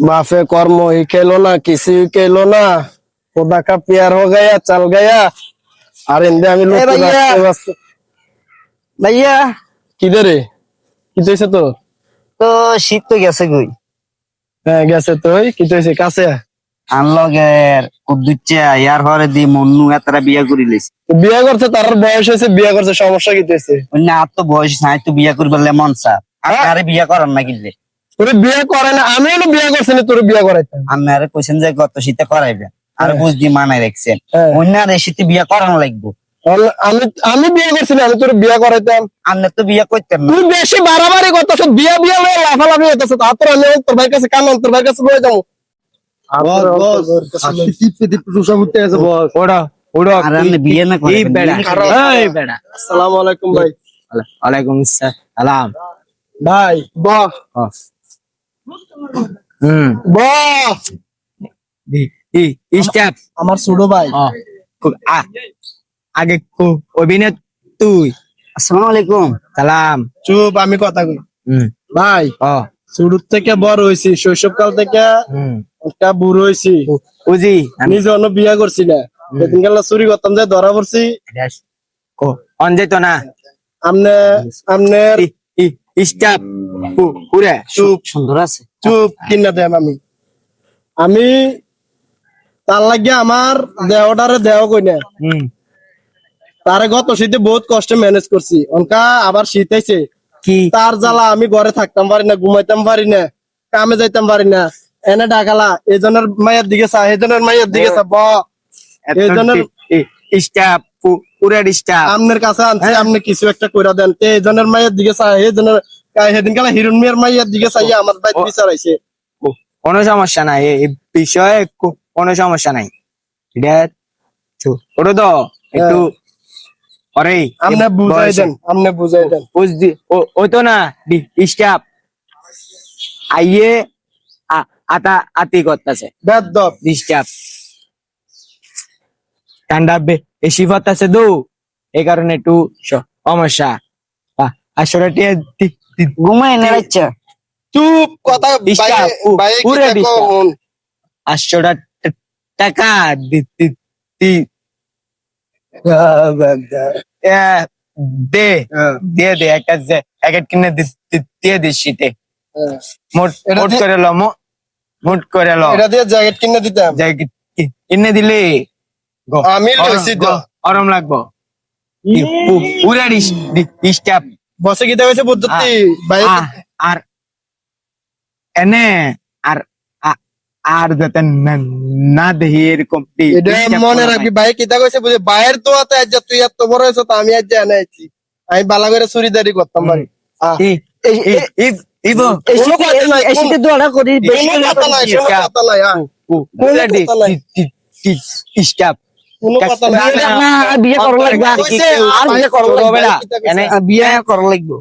মাফে কর্ম হি খেলো না কিছু খেলো না। খোদা কা পেয়ার হো গয়া চাল গায়া আর ইন্দে আমি লোক ভাইয়া। কিদরে কি হইছে তো তো শীত তো গেছে কই? হ্যাঁ গেছে তো কি হইছে কাছে? আনলগের কুদ্দুচ্চা ইয়ার হরে দি মন্নু এতরা বিয়া করি লইছে। বিয়া করছে তার বয়স হইছে বিয়া করছে সমস্যা কি হইছে? না আর তো বয়স নাই তো বিয়া করবার লেমন স্যার আর হ্যাঁ। বিয়া করার না কিলে তোর বিয়ে করে না আমি হলো বিয়ে করছি না তোর বিয়ে করাইতাম আমি আরে কইছেন যে গত শীতে করাইবে। আর হ্যাঁ। বুঝ দি মানাই রাখছেন। হ্যাঁ। অন্য আর শীতে বিয়া করানো লাগবো। আমি আমি বিয়ে করছি না আমি তোর বিয়ে করাইতাম। আপনি তো বিয়া করতেন না। তুই বেশি বাড়াবাড়ি করতেছ বিয়া বিয়া লয়ে লাফালাফি হইতেছ তারপর আমি তোর ভাই কাছে কান তোর ভাই কাছে লয়ে যাব। ওড়ো ওড়ো। আর আপনি বিয়ে না করে বেড়া। এই এই বেড়া। আসসালামু আলাইকুম ভাই। ওয়ালাইকুম সালাম ভাই বাহ হুম। আমার ছোট ভাই। আগে কো- অভিনয় তুই। আসসালামু আলাইকুম সালাম। চুপ আমি কথা কই। ভাই শুরু থেকে বড় হয়েছি শৈশবকাল থেকে একটা বুড়ো হয়েছি উজি নিজে অন্য বিয়া করছি না। সেদিন গেলা চুরি করতাম যে ধরা পড়ছি। কো অন যেত না। আমনে আমনের স্টেপ পুরে চুপ। সুন্দর আছে। চুপ কিনা দেন আমি। আমি তার লাগিয়ে আমার দেহটারে দেহ কই না। তারে গত শীতে বহুত কষ্টে ম্যানেজ করছি। অনকা আবার শীত আইছে। কি? তার জ্বালা আমি ঘরে থাকতাম পারি না ঘুমাইতাম পারি না কামে যাইতাম পারি না। এনে ডাকালা এজনের মায়ের দিকে চা এজনের মায়ের দিকে চা ব। এই জন্য- স্টেপ পুরে আমনের কাছে আনছি আপনি কিছু একটা কইরা দেন। তে এজনের মায়ের দিকে চা এজনের সেদিন কালা হিরণ মিয়ার মায়ের দিকে চাইয়া আমার বাইক বিচারাইছে কোনো সমস্যা নাই এই বিষয়ে কোনো সমস্যা নাই। এটা ছো- ছোট তো একটু অরে আমনে বুঝাই দেন আমনে বুঝাই দেন। বুঝদি ও- ওই তো না স্টাফ আইয়ে আ- আতা আতি করতেছে। দব স্টাফ ঠান্ডা আছে দু এই কারণে একটু সমস্যা। আসলে ঘুমাই না বাচ্চা। চুপ কথা পুরে। আটশোটা টাকা দি- হ্যাঁ, দিয়ে দে একটা প্যাকেট কিনে দিয়ে দিস শীতে। হ্যাঁ। মোট মোট করে লো মোট করে লো। এটা দিয়ে জ্যাকেট কিনে দিতাম। কি- কিনে দিলে? আমি লইছি তো গরম লাগবো। পুরা ডিস্টার্ব বসে গিয়ে হয়েছে পদ্ধতি বাইরে আর এনে আর আর যাতে না- দেখি এরকম মনে রাখবি। ভাই কিতা কইছে বুঝে বাইরের তো আতে আজ তুই এত বড় হয়েছ তো আমি আজ এনে আইছি। আমি বালা করে চুরিদারি করতাম পারি আহ, ই- ই- ই- ই- ইবো, কোনো কথা নাই, এই শীতে দোয়াটা করি না, না, না, বিয়ে করা লাগবে। আর বিয়ে করা লাগবে। বেড়া, বিয়ে করা লাগবে।